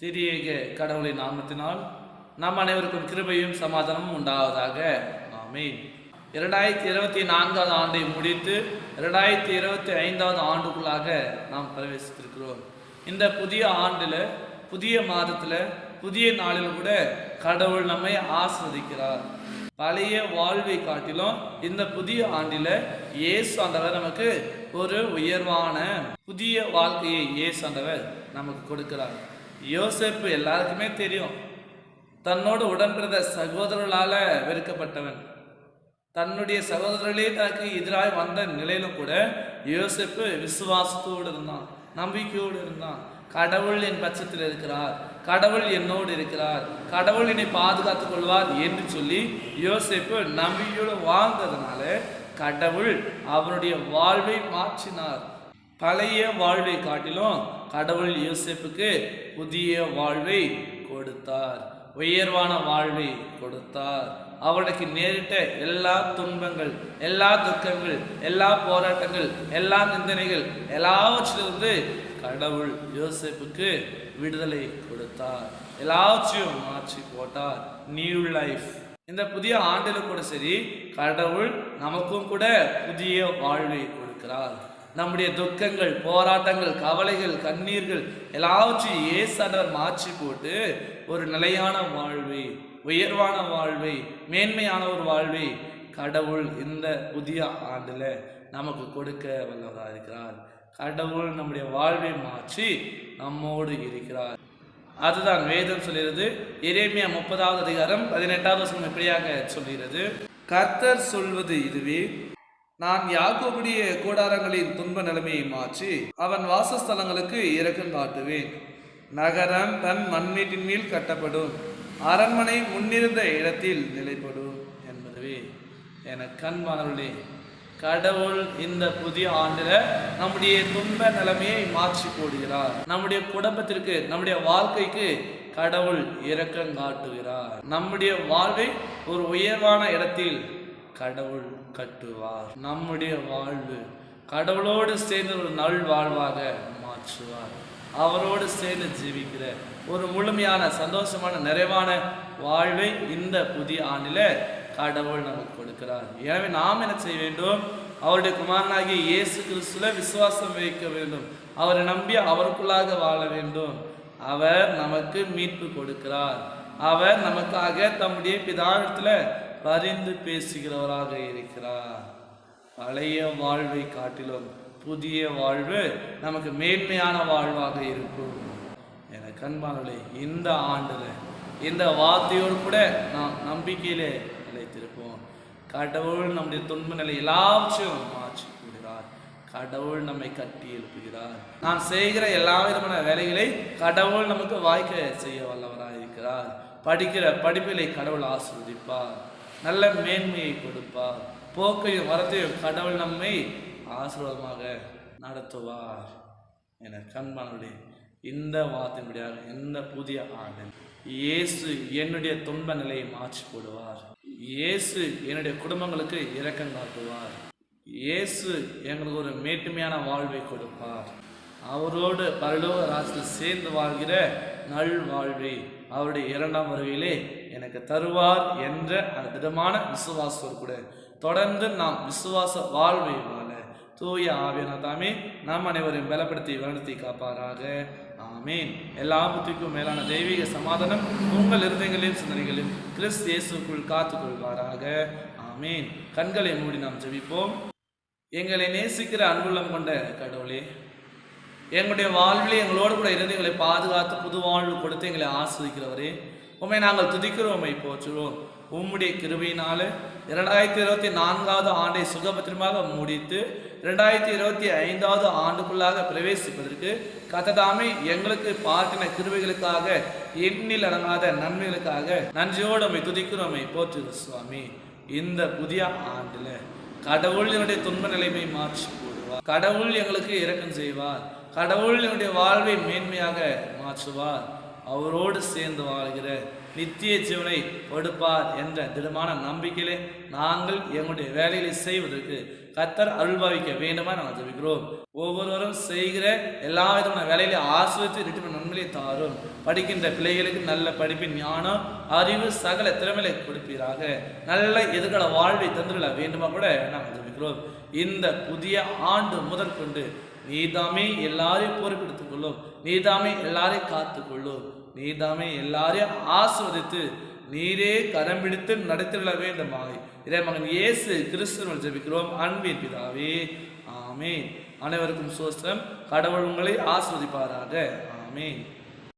திரியேக கடவுளின் நாமத்தினால் நம் அனைவருக்கும் கிருபையும் சமாதானமும் உண்டாவதாக. ஆமீன். இரண்டாயிரத்தி இருபத்தி நான்காவது ஆண்டை முடித்து இரண்டாயிரத்தி இருபத்தி ஐந்தாவது ஆண்டுக்குள்ளாக நாம் பிரவேசித்திருக்கிறோம். இந்த புதிய ஆண்டில் புதிய மாதத்தில் புதிய நாளில் கூட கடவுள் நம்மை ஆஸ்வதிக்கிறார் பழைய வாழ்வை காட்டிலும் இந்த புதிய ஆண்டில் இயேசு ஆண்டவர் நமக்கு ஒரு உயர்வான புதிய வாழ்க்கையை இயேசு ஆண்டவர் நமக்கு கொடுக்கிறார். யோசேப்பு எல்லாருக்குமே தெரியும். தன்னோடு உடன்பிறந்த சகோதரர்களால் வெறுக்கப்பட்டவன். தன்னுடைய சகோதரர்களே தனக்கு எதிராக வந்த நிலையிலும் கூட யோசிப்பு விசுவாசத்தோடு இருந்தான் நம்பிக்கையோடு இருந்தான். கடவுள் என் பட்சத்தில் இருக்கிறார் கடவுள் என்னோடு இருக்கிறார் கடவுள் என்னை பாதுகாத்துக் கொள்வார் என்று சொல்லி யோசிப்பு நம்பிக்கையோடு வாழ்ந்ததுனால கடவுள் அவனுடைய வாழ்வை மாற்றினார். பழைய வாழ்வை காட்டிலும் கடவுள் யோசேப்புக்கு புதிய வாழ்வை கொடுத்தார். உயர்வான வாழ்வை கொடுத்தார். அவனுக்கு நேரிட்ட எல்லா துன்பங்கள் எல்லா துக்கங்கள் எல்லா போராட்டங்கள் எல்லா நிந்தனைகள் எல்லாவற்றிலிருந்து கடவுள் யோசிப்புக்கு விடுதலை கொடுத்தார். எல்லாவற்றையும் மாற்றி போட்டார். நியூ லைஃப் இந்த புதிய ஆண்டிலும் கூட சரி கடவுள் நமக்கும் கூட புதிய வாழ்வை கொடுக்கிறார். நம்முடைய துக்கங்கள் போராட்டங்கள் கவலைகள் கண்ணீர்கள் எல்லாவற்றையும் ஏசாண்டவர் மாற்றி போட்டு ஒரு நிலையான வாழ்வை உயர்வான வாழ்வை மேன்மையான ஒரு வாழ்வை கடவுள் இந்த புதிய ஆண்டில் நமக்கு கொடுக்க வல்லவராக இருக்கிறார். கடவுள் நம்முடைய வாழ்வை மாற்றி நம்மோடு இருக்கிறார். அதுதான் வேதம் சொல்கிறது. எரேமியா முப்பதாவது அதிகாரம் பதினெட்டாவது வசனம் இப்படியாக சொல்கிறது? கர்த்தர் சொல்வது இதுவே நான் யாக்கோபுடைய கூடாரங்களின் துன்ப நிலைமையை மாற்றி அவன் வாசஸ்தலங்களுக்கு இரக்கம் காட்டுவேன். நகரம் தன் மண்மீட்டின் மேல் கட்டப்படும். அரண்மனை முன்னிருந்த இடத்தில் நிலைப்படும் என்பதுவே என கண்மானவர்களே கடவுள் இந்த புதிய ஆண்டில் நம்முடைய துன்ப நிலைமையை மாற்றி போடுகிறார் நம்முடைய குடும்பத்திற்கு நம்முடைய வாழ்க்கைக்கு கடவுள் இரக்கம் காட்டுகிறார். நம்முடைய வாழ்வை ஒரு உயர்வான இடத்தில் கடவுள் கட்டுவார். நம்முடைய வாழ்வு கடவுளோடு சேர்ந்து ஒரு நல் வாழ்வாக மாற்றுவார். அவரோடு சேர்ந்து ஜீவிக்கிற ஒரு முழுமையான சந்தோஷமான நிறைவான வாழ்வை இந்த புதிய ஆண்டில் கடவுள் நமக்கு கொடுக்கிறார். எனவே நாம் என்ன செய்ய வேண்டும்? அவருடைய குமாரனாகிய இயேசு கிறிஸ்துல விசுவாசம் வைக்க வேண்டும். அவரை நம்பி அவருக்குள்ளாக வாழ வேண்டும். அவர் நமக்கு மீட்பு கொடுக்கிறார். அவர் நமக்காக தம்முடைய பிதானத்தில் பரிந்து பேசுகிறவராக இருக்கிறார். பழைய வாழ்வை காட்டிலும் புதிய வாழ்வு நமக்கு மேன்மையான வாழ்வாக இருக்கும். என கண்பானவர்களே இந்த ஆண்டில் இந்த வார்த்தையோடு கூட நாம் நம்பிக்கையிலே நிலைத்திருப்போம். கடவுள் நம்முடைய துன்ப நிலை எல்லாவற்றையும் மாற்றி விடுகிறார். கடவுள் நம்மை கட்டி எழுப்புகிறார். நாம் செய்கிற எல்லா விதமான வேலைகளை கடவுள் நமக்கு வாய்க்க செய்ய வல்லவராக இருக்கிறார் படிக்கிற படிப்பிலை கடவுள் ஆசிர்வதிப்பார் நல்ல மேன்மையை கொடுப்பார். போக்கையும் வரத்தையும் கடவுள் நம்மை ஆசீர்வாதமாக நடத்துவார். என கண்பானவர்களே இந்த வார்த்தையின்படியாக இந்த புதிய ஆண்டு இயேசு என்னுடைய துன்ப நிலையை மாற்றி போடுவார் இயேசு என்னுடைய குடும்பங்களுக்கு இரக்கம் காட்டுவார். இயேசு எங்களுக்கு ஒரு மேட்டுமையான வாழ்வை கொடுப்பார். அவரோடு பரலோக ராசியில் சேர்ந்து வாழ்கிற நல் வாழ்வை அவருடைய இரண்டாம் வருகையிலே எனக்கு தருவார் என்ற அந்த திடமான விசுவாசத்தோடு கூட தொடர்ந்து நாம் விசுவாச வாழ்வை வாழ தூய ஆவியனா தாமே நாம் அனைவரையும் பலப்படுத்தி வருணத்தி காப்பாராக. ஆமீன். எல்லா புத்திக்கும் மேலான தெய்வீக சமாதானம் உங்கள் இருதயங்களையும் சிந்தனைகளையும் கிறிஸ் இயேசுக்குள் காத்துக்கொள்வாராக ஆமீன். கண்களை மூடி நாம் ஜெபிப்போம். எங்களை நேசிக்கிற அன்புள்ளம் கொண்ட கடவுளே எங்களுடைய வாழ்விலே எங்களோடு கூட இருந்து எங்களை பாதுகாத்து புது வாழ்வு கொடுத்து எங்களை ஆஸ்வதிக்கிறவரே. உண்மை நாங்கள் துதிக்கிறோமை போற்றுவோம். உம்முடைய கிருபையினால இரண்டாயிரத்தி இருபத்தி நான்காவது ஆண்டை சுகபத்திரமாக முடித்து இரண்டாயிரத்தி இருபத்தி ஐந்தாவது ஆண்டுக்குள்ளாக பிரவேசிப்பதற்கு கத்ததாமே எங்களுக்கு பார்க்கின கிருபைகளுக்காக எண்ணில் அடங்காத நன்மைகளுக்காக நன்றியோடு உம்மை துதிக்கிறோமை போற்று சுவாமி. இந்த புதிய ஆண்டில் கடவுள் என்னுடைய துன்ப நிலைமை மாற்றி போடுவார் கடவுள் எங்களுக்கு இரக்கம் செய்வார். கடவுள் என்னுடைய வாழ்வை மேன்மையாக மாற்றுவார். அவரோடு சேர்ந்து வாழ்கிற நித்திய ஜீவனை கொடுப்பார் என்ற திடமான நம்பிக்கையிலே நாங்கள் எங்களுடைய வேலைகளை செய்வதற்கு கத்தர் அருள்பாவிக்க வேண்டுமா நாங்கள் ஜபிக்கிறோம். ஒவ்வொருவரும் செய்கிற எல்லா விதமான வேலையில ஆசிரியத்து இருக்கிற நன்மையை தாரும். படிக்கின்ற பிள்ளைகளுக்கு நல்ல படிப்பின் ஞானம் அறிவு சகல திறமையை கொடுப்பீராக. நல்ல எதிர்கால வாழ்வை தந்துள்ள வேண்டுமா கூட நாங்கள் ஜபிக்கிறோம். இந்த புதிய ஆண்டு முதற்கொண்டு நீதாமே எல்லாரையும் பொறுப்பெடுத்துக் கொள்ளும் நீதாமே எல்லாரையும் காத்துக்கொள்ளும். நீதாமே எல்லாரையும் ஆஸ்வதித்து நீரே கரம் பிடித்து நடத்திட வேண்டுமாய். இறைமகன் இயேசு கிறிஸ்துவன் ஜபிக்கிறோம். அன்பின் பிதாவே ஆமேன். அனைவருக்கும் சோஸ்திரம். கடவுள் உங்களை ஆஸ்வதிப்பாராக ஆமேன்.